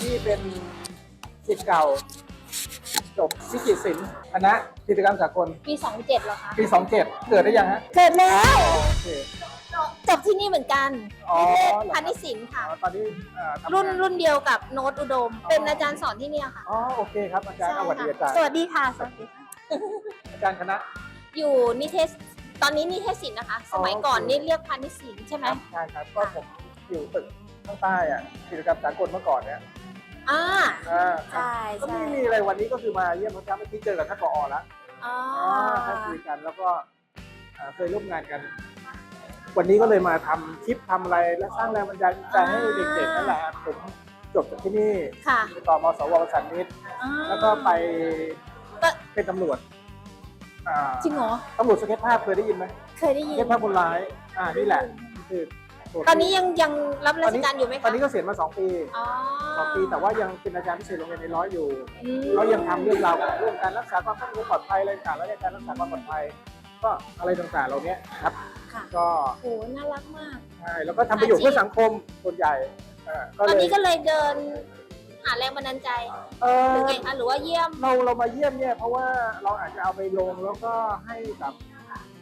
ที่เป็นศิษย์เก่า จบวิจิตรศิลป์คณะกิจกรรมสากลปีสองเจ็ดเหรอคะปี 27 เกิดได้ยังฮะเกิดแล้ว โอเค จบที่นี่เหมือนกันอ๋อนิเทศเหรอพาณิชย์ศิลป์ค่ะอ๋อตอนนี้เอ่อทำงารุ่นรุ่นเดียวกับโน้ตอุดม เป็นอาจารย์สอนที่เนี่ยค่ะอ๋อโอเคครับอาจารย์เอาสวัสดีอาจารย์สวัสดีค่ะสวัสดีค่ะ อาจารย์คณะ อยู่นิเทศ ตอนนี้นิเทศศิลป์นะคะ สมัยอ๋อก่อนโอเค นี่เรียกพาณิชย์ศิลป์ใช่ไหมครับใช่ครับก็ผมอยู่ตึกข้างใต้อะกิจกรรมสากลเมื่อก่อนเนี่ย อ่าอ่าครับใช่ก็ใช่ไม่มีอะไรวันนี้ก็คือมาเยี่ยมพระเจ้าเมื่อกี้เจอกับท่านผอแล้วอ๋อให้คุยกันแล้วก็อ่าเคยร่วมงานกัน วันนี้ก็เลยมาทำคลิปทำอะไรและสร้างแรงบันดาลใจให้เด็กๆนั่นแหละครับผมจบจากที่นี่ค่ะต่อมสวประสันนิตอ่า แล้วก็ไปก็ เป็นตำรวจอ่าจริงเหรอตำรวจสเก็ตภาพเคยได้ยินไหมเคยได้สยินเก็ตภาพคนร้าย อ่านี่แหละคือ ตอนนี้ยังยังรับราชการอยู่ไหมตอคะนนี้ก็เสียณมาสองปีอ๋อสองปีแต่ว่ายังเป็นอาจารย์พิเศษโรงเรียนในร้อยอยู่อืมเรายังทำเรื่องราวของเรื่องการรักษาความปลอดภัยอะไรต่างๆแล้วการรักษาความปลอดภัย ก็อะไรต่างๆเหล่านี้ครับ ค่ะก็โอ้น่ารักมาก ใช่แล้วก็ทำประโยชน์เพื่อสังคมส่วนใหญ่เอ่อก็ตอนเลยนี้ก็เลยเดินหาแรงบันดาลใจเอหรืออ ไงคะหรือว่าเยี่ยม เราเรามาเยี่ยมเนี่ยเพราะว่าเราอาจจะเอาไปลงแล้วก็ให้กับ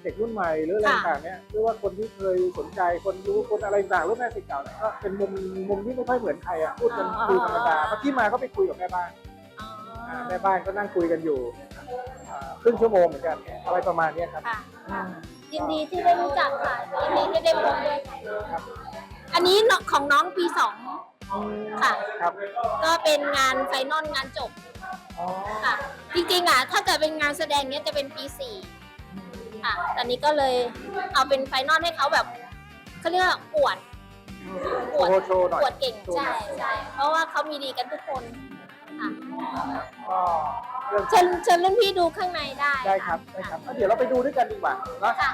เด็กรุ่นใหม่หรืออะไรค่ะต่างๆเนี่ยหรือว่าคนที่เคยสนใจคนรู้คนอะไรต่างๆรุ่นแม่สิษย์เก่าเนี่ยก็เป็นมุมมุมที่ไม่ค่อยเหมือนใครอะพูดกันคุยธรรมดาเมื่อกี้มาก็ไปคุยกับแม่บ้านอ๋ออ่าแม่บ้านก็นั่งคุยกันอยู่อ่าครึ่งชั่วโมงเหมือนกันอะไรประมาณเนี้ยครับค่ะยินดีที่ได้รู้จักค่ะยินดีที่ได้พบด้วยค่ะครับอันนี้น้องของน้องปีสองค่ะครับ ก็เป็นงานไฟนอลงานจบอ๋อค่ะจริงๆอะถ้าเกิดเป็นงานแสดงเนี้ยจะเป็นปีสี่ ค่ะ ตอนนี้ก็เลยเอาเป็นไฟนอลให้เขาแบบเขาเรียกว่าอวดอวดโชว์โชว์หน่อยอวดเก่งโชว์หใช่น่อย ใช่เพราะว่าเขามีดีกันทุกคนค่ะก็เรื่องเชิญเชิญรุ่นพี่ดูข้างในได้ได้ครับได้ครับเดี๋ยวเราไปดูด้วยกันดีกว่าเนอะค่ะ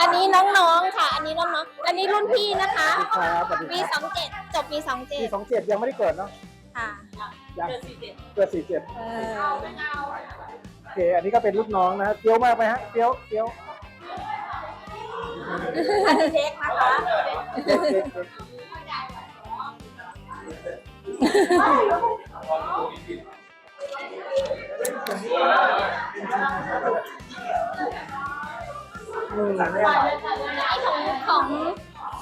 อันนี้น้องๆค่ะ อันนี้น้องๆอันนี้รุ่นพี่นะคะครับสวัสดีปีคสรับองเจ็ดจบปีสองเจ็ปีดสองเจ็ดยังไม่ได้เกิดเนาะค่ะ ยังเกิดสี่เจ็ดเออโอเค อันนี้ก็เป็นลูกน้องนะฮะเฟี้ยวมากไหมฮะเฟี้ยวเฟี้ยวอันนี้เล็กนะคะเด็กเด็กเด็กอืมเนี่ยของของ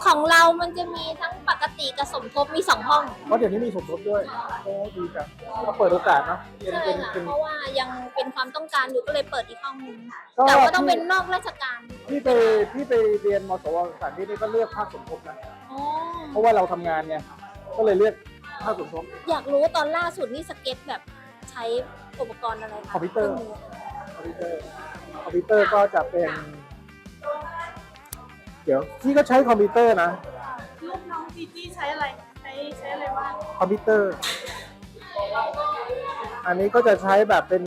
ของเรามันจะมีทั้งปกติกับสมทบมีสองห้อง เพราะเดี๋ยวนี้มีสมทบด้วยโอ้ดีจังก็เปิดโอกาสเนาะเป็นใช่เป็นค่ะเป็น เพราะว่ายังเป็นความต้องการอยู่ก็เลยเปิดอีกห้องนึงก็ แต่ว่าต้องเป็นนอกราชการพี่ไปพี่ไปเรียนมสวสารที่นี่ก็เลือกภาคสมทบนะอ๋อเพราะว่าเราทำงานไงก็เลยเลือกภาคสมทบ อยากรู้ตอนล่าสุดนี่สเก็ตแบบใช้อุปกรณ์อะไรคะคอมพิวเตอร์คงมืคอมพิวเตอร์คอมพิวเตอร์ก็จะเป็น เดี๋ยวพี่ก็ใช้คอมพิวเตอร์นะ ลูกน้องจีจี้ใช้อะไร ใช้ใช้อะไรบ้างคอมพิวเตอร์ อันนี้ก็จะใช้แบบเป็น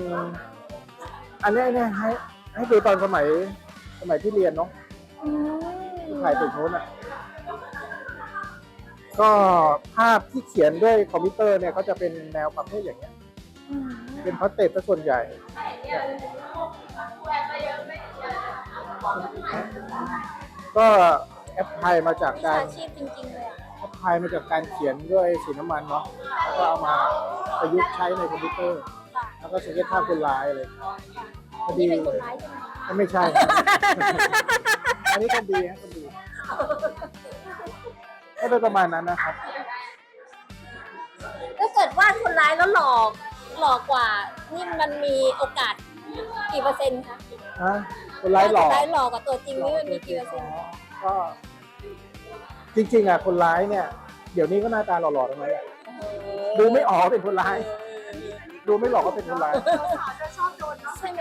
อันนี้เนี่ยให้ให้ดูตอนสมัยสมัยที่เรียนเนาะอืมถ่ายตึกนู้นอะ ก็ภาพที่เขียนด้วยคอมพิวเตอร์เนี่ยก็จะเป็นแนวประเภทอย่างเงี้ยอืมเป็นพาสเตจซะส่วนใหญ่เนี่ย ก็แอปพลายมาจากวิการชาชีพจริงๆเลยอะแอปพลายมาจากการเขียนด้วยสีน้ำมันเนาะแล้วก็เอามาประยุกต์ใช้ในคอมพิวเตอร์ ค่ะแล้วก็สเก็ตภาพคนร้ายอะไรพอดีนี่เป็นคนร้ายใช่ไหมคะไม่ใช่ อันนี้คนดีฮะคนดีก็โดยประมาณนั้นนะครับ ถ้าเกิดวาดคนร้ายแล้วหลอกหลอกกว่า นี่มันมีโอกาสกี่เปอร์เซ็นต์คะฮะ คนร้ายหลอกคนร้ายหลอกกับตัวจริงนี่มันมีกี่เปอร์เซ็นต์ก็จริง ๆอะคนร้ายเนี่ย เดี๋ยวนี้ก็หน้าตาหล่อๆทั้งนั้นแหละดูไม่ออกว่าเป็นคนร้าย ดูไม่หลอกว่าเป็นคนร้ายใช่ไหม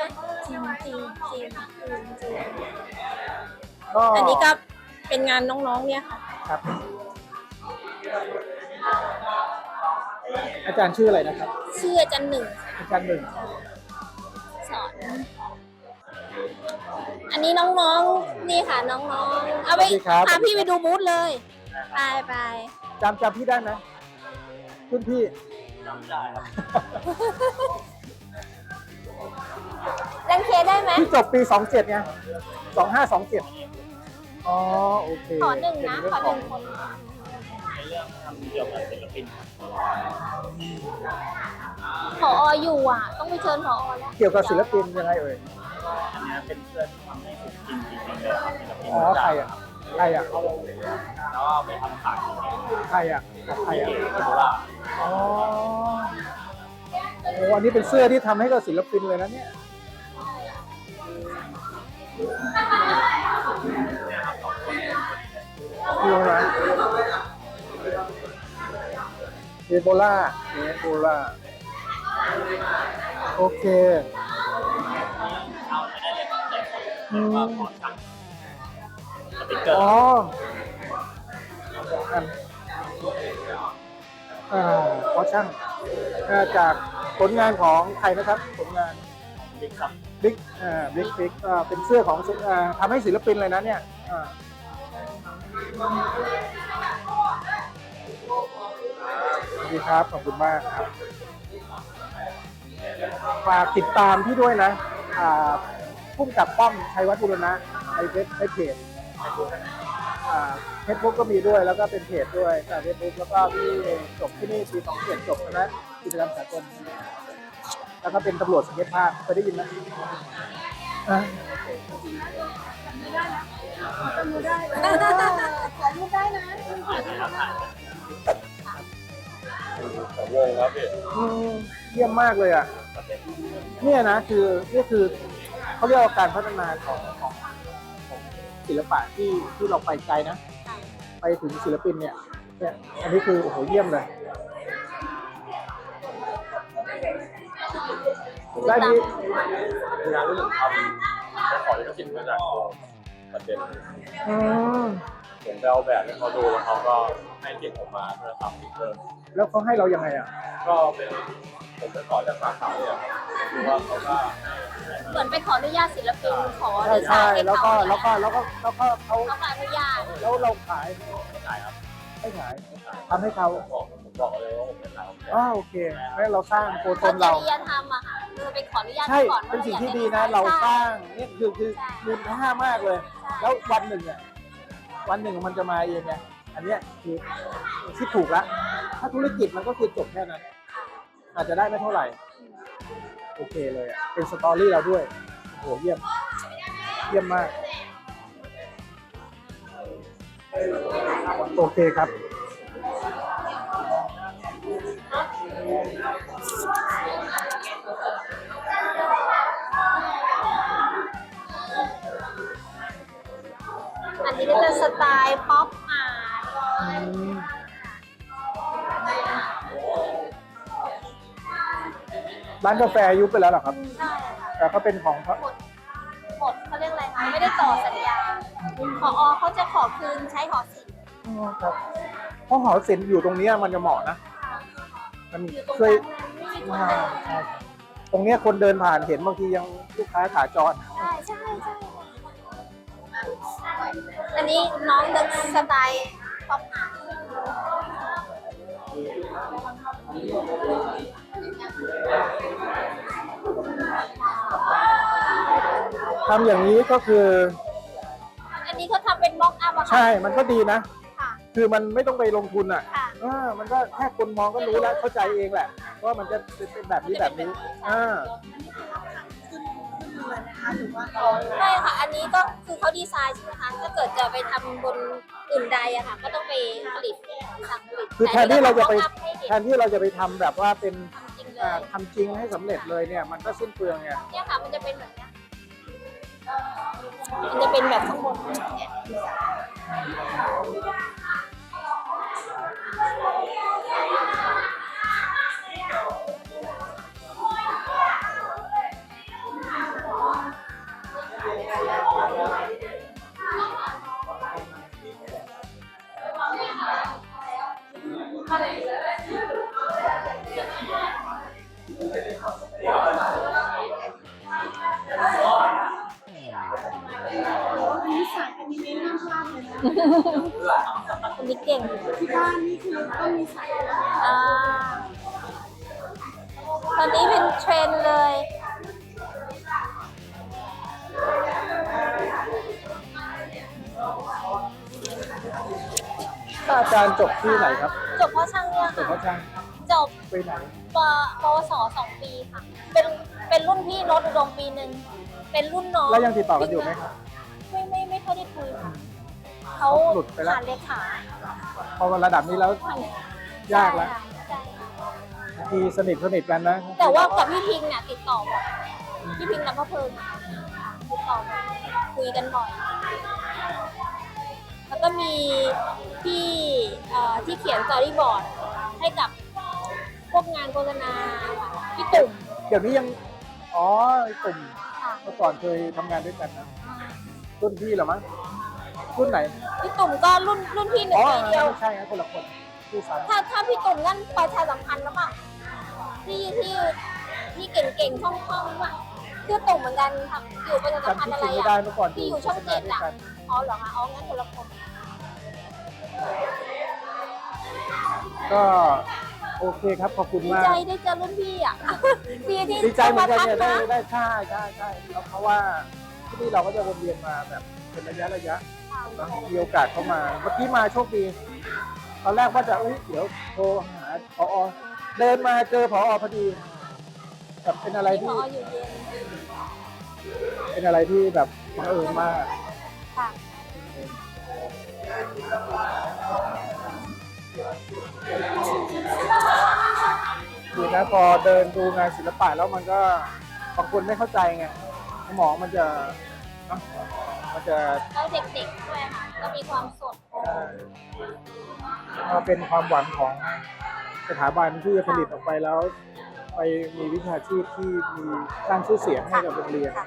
จริงจริงจริงจริงก็อันนี้ก็เป็นงานน้องๆเนี่ยค่ะ ครับ อาจารย์ชื่ออะไรนะครับ ชื่ออาจารย์หนึ่งอาจารย์หนึ่งสอน อันนี้น้องๆ นี่ค่ะน้องๆ เอาไปพาพี่ไปดูบูธเลย ไปไปจำจำพี่ได้ไหมรุ่นพี่แรงเคได้ไหม พี่จบปีสองเจ็ดไงสองห้าสองเจ็ดออ๋อ โอเคขอหนึ่งนะเป็ขอเรื่หนึ่งคนในเรื่องทำเกี่ยวกับศิลปินพออยู่อะ ต้องไปเชิญพอแล้ว เกี่ยวกับศิลปินยังไงเอ่ย อันนี้เป็นเพื่อนที่ทำให้ศิลปินจริงๆเลยครับศิลปินอ๋อใครอะ ใครอะ แล้วก็ไปทำขายที่ไหนใครอะใครอะ เก๋โคราอ๋อโอ้อันนี้เป็นเสื้อที่ทำให้กับศิลปินเลยนะเนี่ย ดูนะเอโบลาเอโบลาโอเค เอาไปได้เลยครับ แต่แต่ว่าขอช่างสติ๊กเกออ๋อร์อันอ่าขอช่างอ่าจากผลงานของใครนะครับผลงานบิ๊กครับบิ๊กอ่าบิ๊กบิ๊กอ่าเป็นเสื้อของศิลอ่าทำให้ศิลปินเลยนะเนี่ยอ่าสวัสดีครับ ขอบคุณมากครับ ฝากติดตามพี่ด้วยนะอ่า พุ่มกับป้อมชัยวัฒน์บุรณะในเฟซในเพจเฟซบุ๊กก็มีด้วยแล้วก็เป็นเพจด้วยเฟซบุ๊กแล้วก็พี่จบที่นี่ปีสองเจ็ดจบคณะกิจกรรมสากลแล้วก็เป็นตำรวจสังเกตภาคเคยได้ยินไหมอะขอรูปได้นะของวงครับพี่อืมเยี่ยมมากเลยอะ เนี่ยนะคือนี่คือ เขาเรียกว่าการพัฒนาของของของศิลปะที่ที่เราไปไกลนะ ไปถึงศิลปินเนี่ยเนี่ยอันนี้คือโอ้โหเยี่ยมเลย ได้นี้งานที่หนึ่งทำไปขอลิขสิทธิ์มาจากวงประเด็นอืมผมไปเอาแบบให้เขาดูแล้วเขาก็ให้เก็บผมมาเพื่อทำสติ๊กเกอร์แล้วเขาให้เรายังไงอะ ก็เป็นผมไปขอจากสาขาเนี่ยครับคือว่าเขาก็ให้ เหมือนไปขออนุญาตศิลปินขอใช่ใช่ให้แล้วก็เขาแล้วก็แล้วก็แล้วก็เขาเขาก็อนุญาตแล้วเราขายขายครับไม่ขายทำให้เขาผมบอกผมบอกเลยว่าผมเป็นขายผมแจกอ้าโอเคแล้วเราสร้างโปรตเขานจเราริยธรรมอะค่ะคือไปขออนุญาตใช่ก่อนว่าเป็นสิ่งที่อยกดีให้นะใช้เราสใช่ร้างเนี่ยคือคือมูลค่ามากเลย แล้ววันหนึ่งอะวันหนึ่งมันจะมาเองไงอันเนี้ยคือคิดถูกแล้วถ้าธุรกิจมันก็คือจบแค่นั้น อาจจะได้ไม่เท่าไหร่ โอเคเลยอะเป็นสตอรี่เราด้วยโอ้โหเยี่ยม เยี่ยมมาก โอเคครับ อันนี้ก็จะสไตล์ป๊อปอาร์ต ร้านกาแฟยุบไปแล้วเหรอครับ ใช่ค่ะแต่ก็เป็นของเขาหมดหมดเขาเรียกอะไรคะไม่ได้ต่อสัญญาพอเขาจะขอคืนใช้หอศิลป์อ๋อครับเพราะหอศิลป์อยู่ตรงเนี้ยมันจะเหมาะนะ มันอยู่ตรงเคกยลางนั้นไม่มีคนเดินใช่ตรงเนี้ยคนเดินผ่านเห็นบางทียังลูกค้าขาจร ใช่ใช่ใช่อันนี้น้องนึกสไตล์ป๊อปอาร์ต ทำอย่างนี้ก็คืออันนี้เขาทำเป็นม็อกอัพอะค่ะใช่มันก็ดีนะ ค่ะคือมันไม่ต้องไปลงทุนอะค่ะเออมันก็แค่คนมองก็รู้แล้วเข้าใจเองแหละว่ามันจะเป็นแบบนี้แบบนี้อ่า ใช่ค่ะ อันนี้ก็คือเขาดีไซน์ใช่ไหมคะ ถ้าเกิดจะไปทำบนอื่นใดอะค่ะ ก็ต้องไปผลิตสั่งผลิตคือแทนที่เราจะไป แต่อันนี้ก็แทนที่เราจะไปทำแบบว่าเป็นทำจริงเลอ่ายทำจริงให้สำเร็จเลยเนี่ย มันก็สิ้นเปลืองไง เนี่ยค่ะ มันจะเป็นแบบเนี้ย มันจะเป็นแบบข้างบนเนี่ย เลยนะอันนี้เก่งที่บ้านนี่คือก็มีสายอ่าตอนนี้เป็นเทรนด์เลยเอาจารย์จบที่ไหนครับ จบเพราะช่างเนี่ยจบเพค่ะราะช่างจบไปไหนปปวสสองปีค่ะ เป็นเป็นรุ่นพี่โน้ตอุดมปีหนึ่งเป็นรุ่นน้องแล้วยังติดต่อกันอยู่ไหมครับ ไม่ไม่ไม่ค่อยได้คุยค่ะ เขาหลุดไปแล้วผ่านเลขาพอมาระดับนี้แล้วผ่านยากแล้วใช่ค่ะทีสนิทสนิทกันนะแต่ว่ากับพี่พิงเนี่ยติดต่อบ่อยพี่พิงกับพ่อเพิงค่ะติดต่อบ่อยคุยกันบ่อย แล้วก็มีพี่เอ่อที่เขียนสตอรี่บอร์ดให้กับพวกงานโฆษณาค่ะพี่ตุ่มเดี๋ยวนี้ยัง อ๋อไอ้กลุ่มค่ะเมื่อก่อนเคยทำงานด้วยกันนะรุ่นพี่เหรอมั้ง รุ่นไหนพี่ตุ่มก็รุ่นรุ่นพี่หนึ่อ๋งอปีเดียว ไม่ใช่นะคนละคนที่สามถ้าถ้าพี่ตุ่มนั่นประชาสัมพันธ์แล้วป่ะที่ที่ที่เก่งๆคล่องๆอะชื่อตุ่มเหมือนกันค่ะอยู่ประชาสัมพันจำธ์ที่อะไรจริงไม่ได้อะ เมื่อก่อนที่อยู่ช่องเจ็ดด้วยอะกันอ๋อเหรอคะอ๋องั้นคนละคนก็โอเคครับขอบคุณดีมาก ใจได้เจอรุ่นพี่อะพี่ที่ดีใจเหมือนกันข้าเนี่ยมาได้ทักได้ใช่ใช่ใช่แล้วเพราะว่าที่นี่เราก็จะวนเวียนมาแบบเป็นระยะระยะ นะมีโอกาสเข้ามา เมื่อกี้มาโชคดีตอนแรกว่าจะเอ้ยเดี๋ยวโทรหาพอเดินมาเจอพอพอดีแบบเป็นอะไรที่พที่ออยู่เย็นเป็นอะไรที่แบบบังเอิญมากค่ะคือนะพอเดินดูงานศิลปะแล้วมันก็บางคนไม่เข้าใจไงสมองมันจะ เนอะมันจะแล้วเด็กๆด้วยค่ะ ก็มีความสดเอ่อก็เป็นความหวังของสถาบันที่จะผลิตออกไปแล้ว ไปมีวิชาชีพที่มีสร้างชื่อเสียงให้กับโรงเรียน ค่ะ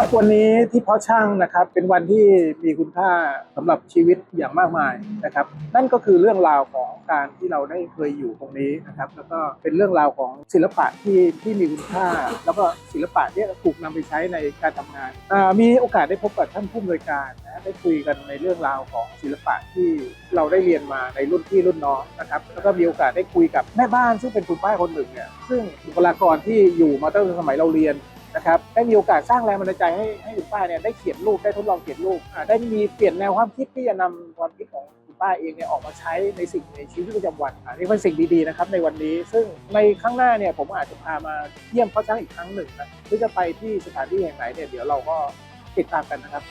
ครับวันนี้ที่เพาะช่างนะครับเป็นวันที่มีคุณค่าสำหรับชีวิตอย่างมากมายนะครับ นั่นก็คือเรื่องราวของการที่เราได้เคยอยู่ตรงนี้นะครับแล้วก็เป็นเรื่องราวของศิลปะที่ที่มีคุณค่า แล้วก็ศิลปะที่ถูกนำไปใช้ในการทำงาน มีโอกาสได้พบกับท่านผู้อำนวยการนะได้คุยกันในเรื่องราวของศิลปะที่เราได้เรียนมาในรุ่นพี่รุ่นน้องนะครับแล้วก็มีโอกาสได้คุยกับแม่บ้านซึ่งเป็นคุณป้าคนหนึ่งเนี่ยซึ่งบุคลากรที่อยู่มาตั้งแต่สมัยเราเรียน นะครับได้มีโอกาสสร้างแรงบันดาลใจให้ให้คุณป้าเนี่ยได้เขียนรูปได้ทดลองเขียนรูปได้มีเปลี่ยนแนวความคิดที่จะนำความคิดของคุณป้าเองเนี่ยออกมาใช้ในสิ่งในชีวิตประจำวันอ่านี่เป็นสิ่งดีๆนะครับในวันนี้ ซึ่งในข้างหน้าเนี่ยผมอาจจะพามาเยี่ยมพ่อช้างอีกครั้งหนึ่งนะหรือจะไปที่สถานที่แห่งไหนเนี่ยเดี๋ยวเราก็ติดตามกันนะครับ